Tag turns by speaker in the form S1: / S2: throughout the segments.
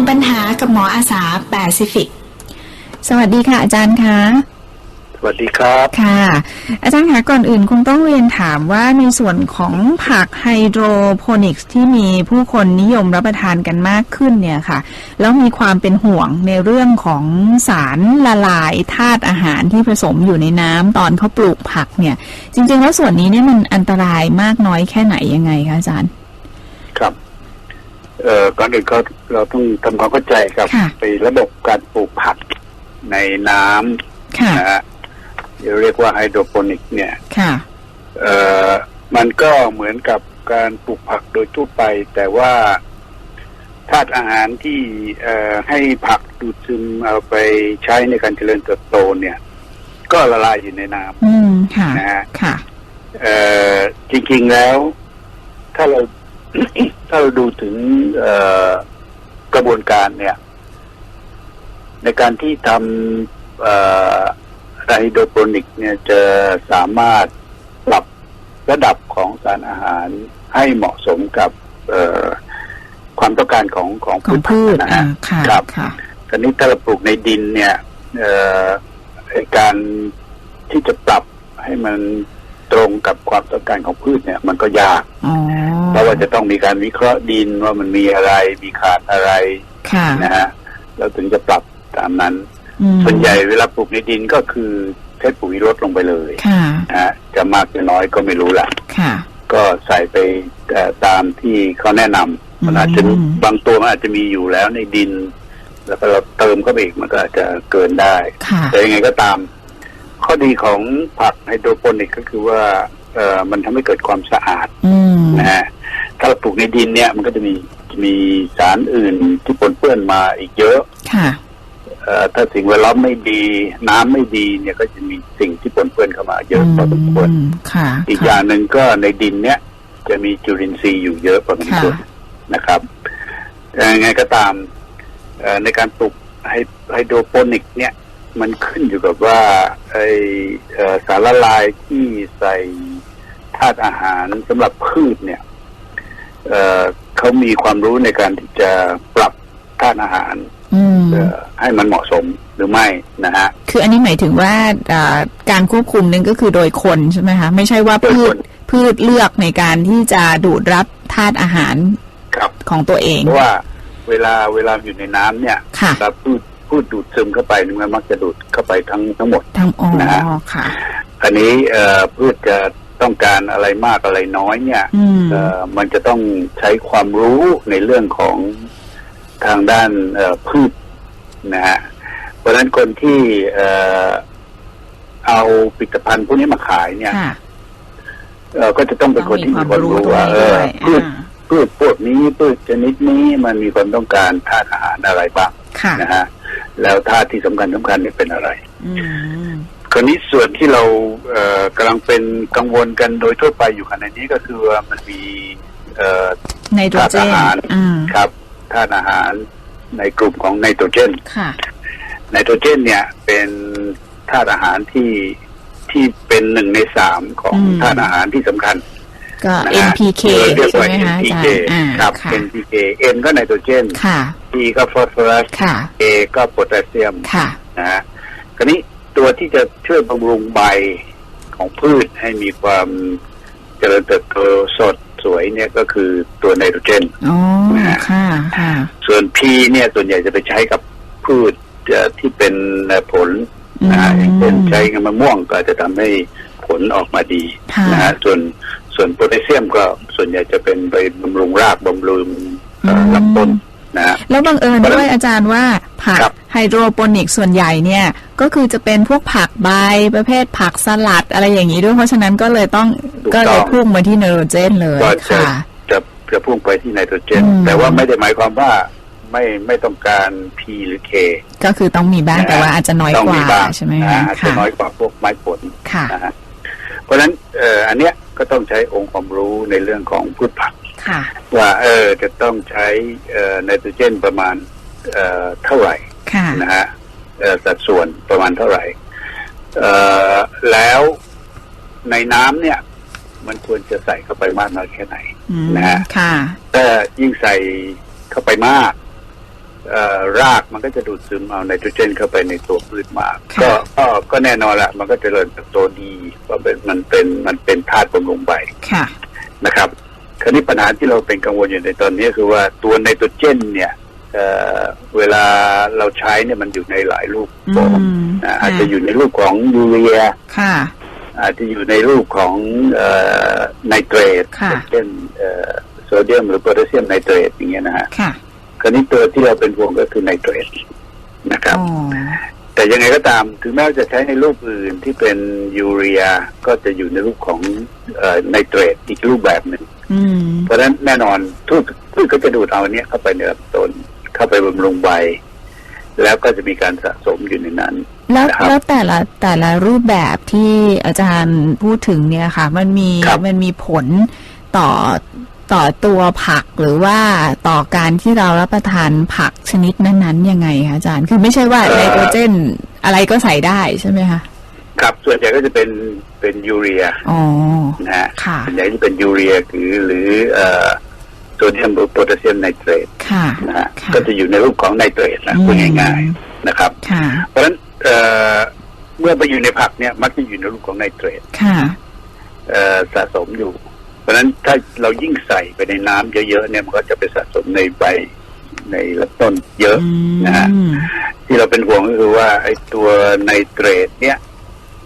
S1: งปัญหากับหมออาสาแปซิฟิก
S2: สวัสดีค่ะ อาจารย์คะ
S3: สวัสดีครับ
S2: ค่ะ อาจารย์คะก่อนอื่นคงต้องเรียนถามว่าในส่วนของผักไฮโดรโปนิกส์ที่มีผู้คนนิยมรับประทานกันมากขึ้นเนี่ยค่ะ แล้วมีความเป็นห่วงในเรื่องของสารละลายธาตุอาหารที่ผสมอยู่ในน้ำตอนเขาปลูกผักเนี่ย จริง ๆ แล้วส่วนนี้เนี่ยมันอันตรายมากน้อยแค่ไหนยังไงคะอาจารย์
S3: ครับ เอ่อก่อนอื่นก็เราต้องทำความเข้าใจกับ
S2: ค่ะ
S3: ไอ้ระบบการปลูกผักในน้ำ
S2: ค่ะ
S3: นะฮะเรียกว่าไฮโดรโปนิกเนี่ย
S2: ค่ะ
S3: เอ่อมันก็เหมือนกับการปลูกผักโดยทั่วไป แต่ว่าธาตุอาหารที่เอ่อให้ผักดูดซึมเอาไปใช้ในการเจริญเติบโตเนี่ย ก็ละลายอยู่ในน้ำ
S2: อืม ค่ะ
S3: นะฮะ
S2: ค่ะ
S3: เอ่อจริงๆแล้ว ถ้าเรา ถ้าเราดูถึงเอ่อกระบวนการเนี่ย ในการที่ทำเอ่อไฮโดรโปนิกเนี่ยจะสามารถปรับระดับของสารอาหารให้เหมาะสมกับเอ่อความต้องการของของ
S2: ของ
S3: พื
S2: พื
S3: ช
S2: ช
S3: นะ
S2: อ่า
S3: ฮะ
S2: ค่ะ
S3: ครับ
S2: ค่ะ
S3: ตอนนี้ถ้าเราปลูกในดินเนี่ยเอ่อไอ้การที่จะปรับให้มัน ตรงกับความต้องการของพืชเนี่ย มันก็ยาก
S2: อ๋อ
S3: เพราะว่าจะต้องมีการวิเคราะห์ดินว่ามันมีอะไรมีขาดอะไร
S2: ค่ะ
S3: นะฮะแล้วถึงจะปรับตามนั้น
S2: อืม
S3: ส่วนใหญ่เวลาปลูกในดินก็คือใช้ปุ๋ยลดลงไปเลย
S2: ค่ะ
S3: นะฮะจะมากจะน้อยก็ไม่รู้แหละ
S2: ค่ะ
S3: ก็ใส่ไปเอ่อตามที่เขาแนะนำมันอาจจะ
S2: อืม
S3: บางตัวมันอาจจะมีอยู่แล้วในดิน แล้วก็เราเติมเข้าไปอีกมันก็อาจจะเกินได้
S2: ค่ะ
S3: แต่ยังไงก็ตาม ข้อดีของผักไฮโดรโปนิกก็คือว่าเอ่อมันทำให้เกิดความสะอาด
S2: อืม
S3: นะฮะถ้าเราปลูกในดินเนี่ยมันก็จะมีมีสารอื่นที่ปนเปื้อนมาอีกเยอะ
S2: ค่ะ
S3: เอ่อถ้าสิ่งแวดล้อมไม่ดี น้ำไม่ดีเนี่ยก็จะมีสิ่งที่ปนเปื้อนเข้ามาเยอะพอสมควร
S2: อืมค่ะ
S3: อีกอย่างหนึ่งก็ในดินเนี่ย จะมีจุลินทรีย์อยู่เยอะพอสมควรนะครับแต่ยังไงก็ตามเอ่อในการปลูกไฮไฮโดรโปนิก เนี่ย มันขึ้นอยู่กับว่าไอเอ่อสารละลายที่ใส่ธาตุอาหารสำหรับพืชเนี่ยเอ่อเขามีความรู้ในการที่จะปรับธาตุอาหาร
S2: อืม
S3: เอ่อให้มันเหมาะสมหรือไม่นะฮะ
S2: คืออันนี้หมายถึงว่าอ่าการควบคุมนึงก็คือโดยคนใช่ไหมคะ ไม่ใช่ว่า
S3: โดย
S2: พื
S3: ค
S2: ช
S3: น
S2: พืชเลือกในการที่จะดูดรับธาตุอาหาร
S3: ครับ
S2: ของตัวเอง
S3: เพราะว่าเวลาเวลาอยู่ในน้ำเนี่ย
S2: ค่ะ
S3: เวลาพืช พืชดูดซึมเข้าไปเนี่ยมันมักจะดูดเข้าไปทั้งทั้งหมด
S2: ทั้งอ๋อ
S3: นะฮะ
S2: ค่ะ
S3: อันนี้เอ่อพืชจะต้องการอะไรมากอะไรน้อยเนี่ย
S2: อืม
S3: เอ่อมันจะต้องใช้ความรู้ในเรื่องของทางด้านเอ่อพืชนะฮะเพราะฉะนั้นคนที่เอ่อเอาผลิตภัณฑ์พวกนี้มาขายเนี่ย
S2: ค่ะ
S3: เอ่อก็จะต้องเป็นคนที่มีความรู้
S2: ตรง
S3: ว่า
S2: นี้
S3: เอ
S2: ด้
S3: อ
S2: วย
S3: พืช
S2: อ่า
S3: พืชพวกนี้พืชชนิดนี้มันมีความต้องการธาตุอาหารอะไรบ้าง
S2: ค่ะ
S3: นะฮะ แล้วธาตุที่สำคัญสำคัญเนี่ยเป็นอะไร
S2: อืม
S3: คราวนี้ส่วนที่เราเอ่อกำลังเป็นกังวลกันโดยทั่วไปอยู่ขณะนี้ก็คือว่ามันมีเอ่อ
S2: ไนโตรเจ
S3: ธาตุ
S2: น
S3: อาหาร
S2: อืม
S3: ครับธาตุอาหารในกลุ่มของไนโตรเจน
S2: ค่ะ
S3: ไนโตรเจน เนี่ยเป็นธาตุอาหารที่ที่เป็นหนึ่งในสามของ
S2: อืม
S3: ธาตุอาหารที่สำคัญ
S2: ก็
S3: นะฮะ
S2: NPK
S3: เรียก
S2: ใช่
S3: ว่า
S2: ไหมคะอาจาร
S3: NPK
S2: ย์อ่า
S3: ครับ
S2: ค่ะ
S3: NPK N ก็ไนโตรเจน
S2: ค่ะ
S3: P ก็ฟอสฟอรัส
S2: ค่ะ
S3: A ก็โพแทสเซียม
S2: ค่ะ
S3: นะฮะคราวนี้ตัวที่จะช่วยบำรุงใบของพืชให้มีความเจริญเติบโตสดสวยเนี่ยก็คือตัวไนโตรเจน
S2: อ๋อค่ะค่ะ
S3: ส่วน P เนี่ยส่วนใหญ่จะไปใช้กับพืชเอ่อที่เป็นผลนะฮะอย่างเช่นใช้กับมะม่วงก็จะทำให้ผลออกมาดี
S2: ค่ะ
S3: นะฮะส่วน ส่วนโพแทสเซียมก็ส่วนใหญ่จะเป็นไปบำรุงรากบำรุงเอ่อ
S2: อืม
S3: ลำต้นนะฮะ
S2: แล้วบังเอิญด้วยอาจารย์ว่าผัก
S3: ครับ
S2: ไฮโดรโปนิกส่วนใหญ่เนี่ย ก็คือจะเป็นพวกผักใบประเภทผักสลัดอะไรอย่างนี้ด้วย เพราะฉะนั้นก็เลยต้อง
S3: ถูกต้อง
S2: ก็เลยพุ่งมาที่ไนโตรเจนเลย
S3: ก็จะ
S2: ค่ะ
S3: จะจะพุ่งไปที่ไนโตรเจน
S2: อืม
S3: แต่ว่าไม่ได้หมายความว่าไม่ไม่ต้องการ P หรือ K
S2: ก็คือต้องมีบ้าง
S3: นะฮะ
S2: แต่ว่าอาจจะน้อย
S3: ต้อง
S2: กว่า
S3: มีบ้าง
S2: ใช่ไหม
S3: นะ
S2: คะ
S3: อาจจะ
S2: ค่ะ
S3: น้อยกว่าพวกไม้ผล
S2: ค่ะ
S3: นะฮะเพราะฉะนั้นเอ่ออันเนี้ย ก็ต้องใช้องค์ความรู้ในเรื่องของพืชผัก
S2: ค่ะ
S3: ว่าเออจะต้องใช้เอ่อไนโตรเจนประมาณเอ่อเท่าไหร่
S2: ค่ะ
S3: นะฮะเอ่อสัดส่วนประมาณเท่าไหร่เอ่อแล้วในน้ำเนี่ย มันควรจะใส่เข้าไปมากน้อยแค่ไหน
S2: อืม
S3: นะฮะ
S2: ค่ะ
S3: ถ้ายิ่งใส่เข้าไปมากเอ่อ รากมันก็จะดูดซึมเอาไนโตรเจนเข้าไปในตัวพืชมาก
S2: ค่ะ
S3: ก็ก็ก็แน่นอนละมันก็เจริญเติบโตดีเพราะเป็นมันเป็นมันเป็นธาตุบำรุงใบ
S2: ค่ะ
S3: นะครับคราวนี้ปัญหาที่เราเป็นกังวลอยู่ในตอนนี้คือว่าตัวไนโตรเจน เนี่ยเอ่อเวลาเราใช้เนี่ยมันอยู่ในหลายรูป
S2: อื
S3: ฟอร์ม
S2: ม
S3: นะอาจจะอยู่ในรูปของยูเรีย
S2: ค่ะ
S3: อาจจะอยู่ในรูปของเอ่อไนเตรต
S2: ค่ะ
S3: เช่นเอ่อโซเดียมหรือโพแทสเซียมไนเตรตอย่างเงี้ยนะฮะ
S2: ค่ะ
S3: คราวนี้ตัวที่เราเป็นห่วงก็คือไนเตรตนะครับ
S2: อ๋อ
S3: แต่ยังไงก็ตามถึงแม้ว่าจะใช้ในรูปอื่นที่เป็นยูเรียก็จะอยู่ในรูปของเอ่อไนเตรตอีกรูปแบบหนึ่ง
S2: อืม
S3: เพราะฉะนั้นแน่นอนทุกพืชก็จะดูดเอาอันเนี้ยเข้าไปในลำต้นเข้าไปบำรุงใบ แล้วก็จะมีการสะสมอยู่ในนั้น
S2: แล้ว
S3: นะครับ
S2: แล้วแต่ละแต่ละรูปแบบที่อาจารย์พูดถึงเนี่ยค่ะ มันมี
S3: ครับ
S2: มันมีผลต่อ ต่อตัวผักหรือว่าต่อการที่เรารับประทานผักชนิดนั้นๆยังไงคะอาจารย์ คือไม่ใช่ว่าไนโตรเจนอะไรก็ใส่ได้ใช่ไหมคะ
S3: ครับส่วนใหญ่ก็จะเป็นเป็นยูเรีย
S2: อ๋อ
S3: นะฮะ
S2: ค่ะ
S3: ส่วนใหญ่ที่เป็นยูเรียหรือหรือเอ่อโซเดียมหรือโพแทสเซียมไนเตรต
S2: ค่ะ
S3: นะฮะ
S2: ค่ะ
S3: ก็จะอยู่ในรูปของไนเตรตนะพูดง่ายๆนะครับ
S2: ค่ะ
S3: เพราะฉะนั้นเอ่อเมื่อไปอยู่ในผักเนี่ยมักจะอยู่ในรูปของไนเตรต
S2: ค่ะ
S3: เอ่อสะสมอยู่ เพราะฉะนั้นถ้าเรายิ่งใส่ไปในน้ำเยอะๆเนี่ยมันก็จะไปสะสมในใบในลำต้นเยอะ
S2: อืม
S3: นะฮะที่เราเป็นห่วงก็คือว่าไอ้ตัวไนเตรตเนี่ย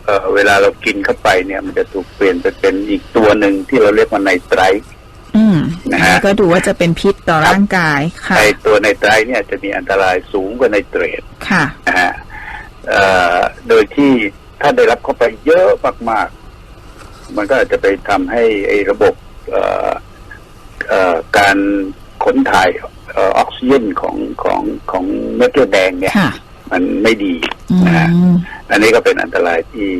S3: เอ่อเวลาเรากินเข้าไปเนี่ย มันจะถูกเปลี่ยนไปเป็นอีกตัวหนึ่งที่เราเรียกว่าไนไตรท์
S2: อืม
S3: นะฮะ
S2: ก็ดูว่าจะเป็นพิษต่อร่างกายค่ะ
S3: ไอ้ตัวไนไตรท์เนี่ยจะมีอันตรายสูงกว่าไนเตรต
S2: ค่ะ
S3: นะฮะเอ่อโดยที่ถ้าได้รับเข้าไปเยอะมากๆ มันก็อาจจะไปทำให้ไอ้ระบบเอ่อเอ่อการขนถ่ายเอ่อออกซิเจนของของของเม็ดเลือดแดงเนี่ย
S2: ค่ะ
S3: มันไม่ดี
S2: อื
S3: นะฮะ
S2: ม
S3: อันนี้ก็เป็นอันตรายที่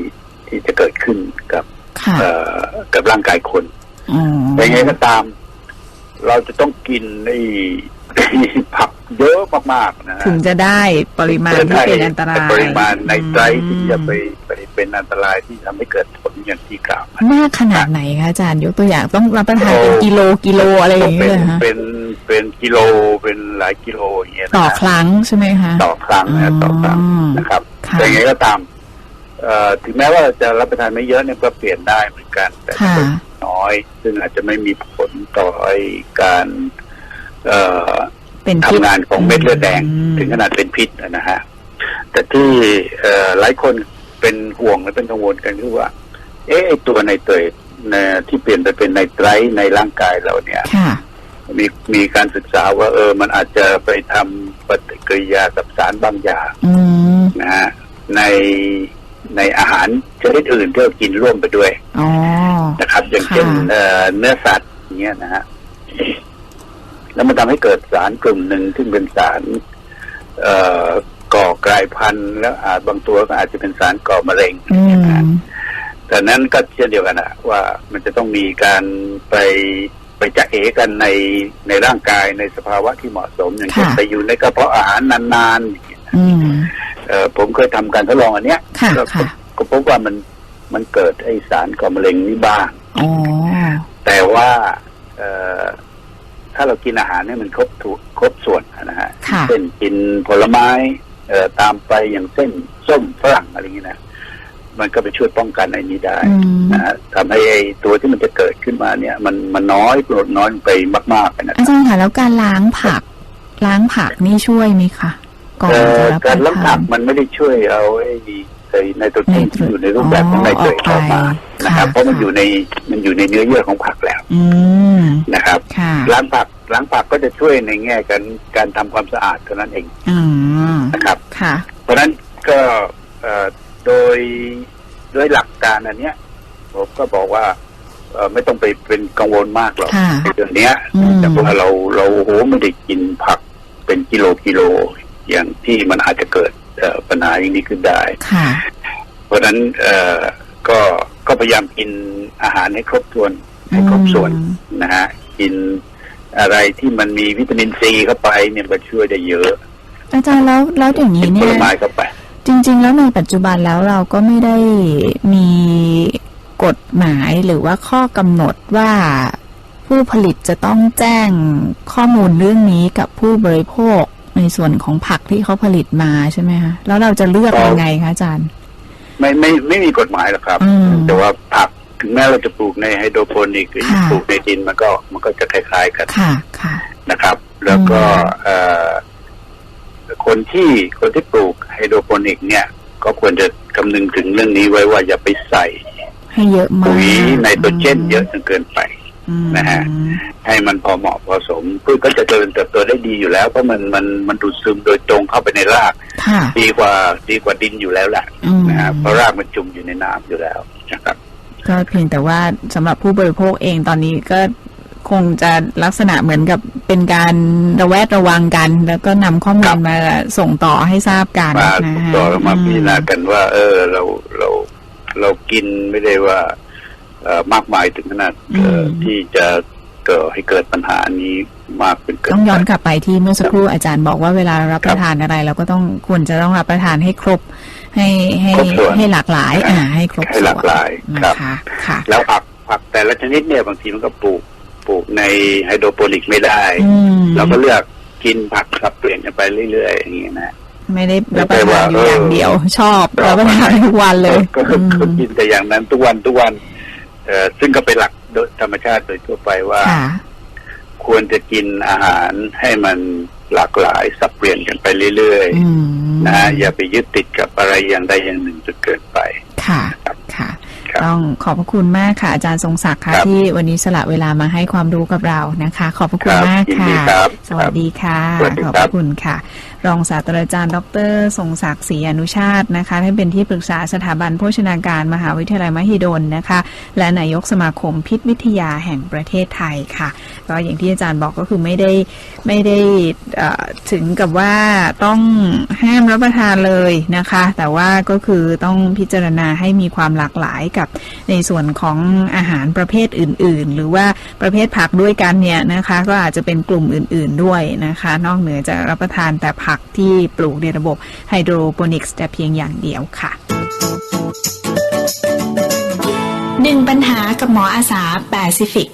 S3: ที่จะเกิดขึ้นกับ
S2: ค่ะ
S3: เอ่อกับร่างกายคน
S2: อ๋อ
S3: แต่ยังไงก็ตาม เราจะต้องกินไอ้ ผักเยอะมากๆนะฮะ
S2: ถึงจะได้ปริมาณที่เป็นอันตราย
S3: ปริมาณในไตรท์ที่จะไป
S2: อืม
S3: ไปเป็นอันตรายที่ทำให้เกิดผลอย่างที่กล่าว
S2: มากขนาดไหนคะอาจารย์ยกตัวอย่างต้องรับประทาน
S3: โอ้
S2: เป็นกิโลกิโลอะไรอย่าง
S3: เป็
S2: เงี้ย
S3: น
S2: เลยฮะ
S3: เป็นเป็นกิโลเป็นหลายกิโลอย่างเงี้ยนะ
S2: ต่อ
S3: ฮะ
S2: ครั้งใช่ไหมคะ
S3: ต่อครั้งนะต่อครั้ง
S2: ม
S3: นะครับ
S2: ค่ะ
S3: แต่ยังไงก็ตามเอ่อถึงแม้ว่าจะรับประทานไม่เยอะเนี่ยก็เปลี่ยนได้เหมือนกันแต่
S2: ค่ะ
S3: น้อย ซึ่งอาจจะไม่มีผลต่อไอ้การเอ่อ
S2: เป็นพิษ
S3: ทำงานของเม็ดเลือดแดง
S2: ม
S3: ถึงขนาดเป็นพิษนะฮะแต่ที่เอ่อหลายคนเป็นห่วงและเป็นกังวลกันคือว่า เอ๊ะไอ้ตัวไนเตรตเนี่ยที่เปลี่ยนไปเป็นไนไตรท์ในร่างกายเราเนี่ย
S2: ค่ะ
S3: มีมีการศึกษาว่า เออ มันอาจจะไปทำปฏิกิริยากับสารบางอย่าง
S2: อืม
S3: นะฮะในในอาหารชนิดอื่นที่เรากินร่วมไปด้วย
S2: อ๋อ
S3: นะครับ อย่างเช่น
S2: ค่ะ
S3: เอ่อเนื้อสัตว์อย่างเงี้ยนะฮะ แล้วมันทำให้เกิดสารกลุ่มหนึ่งซึ่งเป็นสารเอ่อก่อกลายพันธุ์ แล้วอาจบางตัวก็อาจจะเป็นสารก่อมะเร็ง
S2: อืม
S3: แต่นั้นก็เช่นเดียวกันนะว่ามันจะต้องมีการไปไปจะเอกันในในร่างกายในสภาวะที่เหมาะสม อย่างเช่น
S2: ค่ะ
S3: ไปอยู่ในกระเพาะอาหารนานๆอย่างเงี้ย
S2: อืม
S3: เอ่อผมเคยทำการทดลองอันเนี้ย
S2: ค่ะ
S3: ก็
S2: ค่ะ
S3: ก็พบว่ามันมันเกิดไอสารก่อมะเร็งนี่บ้าง
S2: อ๋อ
S3: แต่ว่าเอ่อ ถ้าเรากินอาหารเนี่ยมันครบถูกครบส่วนนะฮะ
S2: ค่ะ
S3: เช่นกินผลไม้เอ่อตามไปอย่างเส้นส้มฝรั่งอะไรอย่างนี้นะมันก็ไปช่วยป้องกันไอ้นี้ได้
S2: อืม
S3: นะฮะทำให้ไอ้ตัวที่มันจะเกิดขึ้นมาเนี่ย มันมันน้อยลดน้อยลงไปมากๆนะค
S2: อา
S3: รับ
S2: จารย์ค่ะแล้วการล้างผัก ล้างผักนี่ช่วยไหมคะก่อน
S3: เอ่
S2: จะ
S3: อ
S2: รับป
S3: การ
S2: ระ
S3: ล้าง
S2: ทา
S3: ผั
S2: น
S3: กมันไม่ได้ช่วยเอาไอ้ ไอ้ไนโตรเจนที่อยู่ในรูปแบบของไนเตรต
S2: อ๋อ
S3: ออกมา
S2: ออกไป
S3: นะครับ
S2: ค่ะ
S3: เพราะมันอยู่ในมันอยู่ในเนื้อเยื่อของผักแล้ว
S2: อืม
S3: นะครับ
S2: ค่ะ
S3: ล้างผักล้างผักก็จะช่วยในแง่การการทำความสะอาดเท่านั้นเอง
S2: อืม
S3: นะครับ
S2: ค่ะ
S3: เพราะฉะนั้นก็เอ่อโดยด้วยหลักการอันเนี้ยผมก็บอกว่าเอ่อไม่ต้องไปเป็นกังวลมากหรอก
S2: ค่ะ
S3: ในเรื่องเนี้ย
S2: อืม
S3: แต่ว่าเราเราโอ้โหไม่ได้กินผักเป็นกิโลกิโลอย่างที่มันอาจจะเกิดเอ่อ ปัญหาอย่างนี้ขึ้นได้
S2: ค่ะ
S3: เพราะฉะนั้นเอ่อก็ก็พยายามกินอาหารให้ครบถ้วนให้ครบส่วน
S2: อืม
S3: นะฮะกินอะไรที่มันมีวิตามินซีเข้าไปเนี่ยมันช่วยได้เยอะ
S2: อาจารย์แล้วแล้วอย่าง
S3: กิ
S2: นี้
S3: นผ
S2: เนี่
S3: ล
S2: ย
S3: ไม้เข้าไป
S2: จริง ๆ แล้วในปัจจุบันแล้วเราก็ไม่ได้มีกฎหมายหรือว่าข้อกำหนดว่าผู้ผลิตจะต้องแจ้งข้อมูลเรื่องนี้กับผู้บริโภค ในส่วนของผักที่เขาผลิตมาใช่ไหมคะแล้วเราจะเลือกยังไงคะอาจารย์
S3: ไม่ไม่ไม่มีกฎหมายหรอกครับ
S2: อืม
S3: แต่ว่าผักถึงแม้เราจะปลูกในไฮโดรโปนิกหรือ
S2: ค่ะ
S3: ปลูกในดินมันก็มันก็จะคล้ายๆกัน
S2: ค่ะค่ะ
S3: นะครับ แล้วก็
S2: อืม
S3: เอ่อคนที่คนที่ปลูกไฮโดรโปนิก เนี่ย ก็ควรจะคำนึงถึงเรื่องนี้ไว้ว่าอย่าไปใส่
S2: ให้เยอะมาก
S3: ปุ๋ยไนโตรเจนเยอะจนเกินไป
S2: อืม
S3: นะฮะให้มันพอเหมาะพอสมพืชก็จะเจริญเติบโตได้ดีอยู่แล้วเพราะมันมันมันดูดซึมโดยตรงเข้าไปในราก
S2: ค่ะ
S3: ดีกว่าดีกว่าดินอยู่แล้วแหละ
S2: อืม
S3: นะฮะเพราะรากมันจุ่มอยู่ในน้ำอยู่แล้วนะครับ
S2: ก็เพียงแต่ว่าสำหรับผู้บริโภคเองตอนนี้ก็คงจะลักษณะเหมือนกับเป็นการระแวดระวังกัน แล้วก็นำข้อมู
S3: ครั
S2: ล
S3: บ
S2: มาส่งต่อให้ทราบกัน
S3: มา
S2: นะฮะ
S3: ต่อมาพิจารณากันว่า เออเราเราเรากินไม่ได้ว่าเอ่อ มากมายถึงขนาดเอ่อที่จะเกิดให้เกิดปัญหานี้มากเป็นเกิน
S2: ต้องย้อน
S3: ไป
S2: กลับไปที่เมื่อสักครู่อาจารย์บอกว่าเวลารับประทานอะไร เราก็ต้องควรจะต้องรับประทานให้ครบ ให้ให้
S3: ครบส่วน
S2: ให้หลากหลาย อ่า ให้ครบ
S3: ให้หลากหลาย
S2: ส่วน
S3: ครับ
S2: นะคะค่ะ
S3: แล้วผักผักแต่ละชนิดเนี่ยบางทีมันก็ปลูกปลูกในไฮโดรโปนิกไม่ได้
S2: อืม
S3: เราก็เลือกกินผักสับเปลี่ยนกันไปเรื่อยๆอย่างนี้นะ
S2: ไม่ได้รับประทานอยู่
S3: ไม่ใช่ว่า
S2: อย่างเดียว ชอบ
S3: เออ
S2: รับประทานทุกวันเลย
S3: ก็
S2: อื
S3: ก็
S2: ม
S3: กินแต่อย่างนั้นทุกวันทุกวันเอ่อ ซึ่งก็เป็นหลักโดยธรรมชาติโดยทั่วไปว่า
S2: ค่ะ
S3: ควรจะกินอาหารให้มันหลากหลายสับเปลี่ยนกันไปเรื่อย
S2: อืม
S3: ๆนะฮะอย่าไปยึดติดกับอะไรอย่างใดอย่างหนึ่งจนเกินไป
S2: ค่ะ
S3: ครับ
S2: ค่ะ
S3: ครับ
S2: ต้องขอบพระคุณมากค่ะ อาจารย์ทรงศักดิ์ค่ะ
S3: ครับ
S2: ที่วันนี้สละเวลามาให้ความรู้กับเรานะคะ ขอบพระคุณ
S3: ครับ
S2: มาก
S3: ยิน
S2: ค่ะ
S3: ดีครับ
S2: สวัสดีค่ะ
S3: สวัสดี
S2: ขอบ
S3: ค
S2: พ
S3: รับ
S2: ระคุณค่ะ รองศาสตราจารย์ ดร ทรงศักดิ์ศรีอนุชาตินะคะท่านเป็นที่ปรึกษาสถาบันโภชนาการมหาวิทยาลัยมหิดลนะคะ และนายกสมาคมพิษวิทยาแห่งประเทศไทยค่ะ ก็อย่างที่อาจารย์บอกก็คือไม่ได้ไม่ได้เอ่อถึงกับว่าต้องห้ามรับประทานเลยนะคะ แต่ว่าก็คือต้องพิจารณาให้มีความหลากหลายกับในส่วนของอาหารประเภทอื่น ๆ หรือว่าประเภทผักด้วยกันเนี่ยนะคะก็อาจจะเป็นกลุ่มอื่น ๆด้วยนะคะ นอกเหนือจากรับประทานแต่ผักที่ปลูกในระบบไฮโดรโปนิกส์แต่เพียงอย่างเดียวค่ะ
S1: หนึ่งปัญหากับหมออาสาแปซิฟิก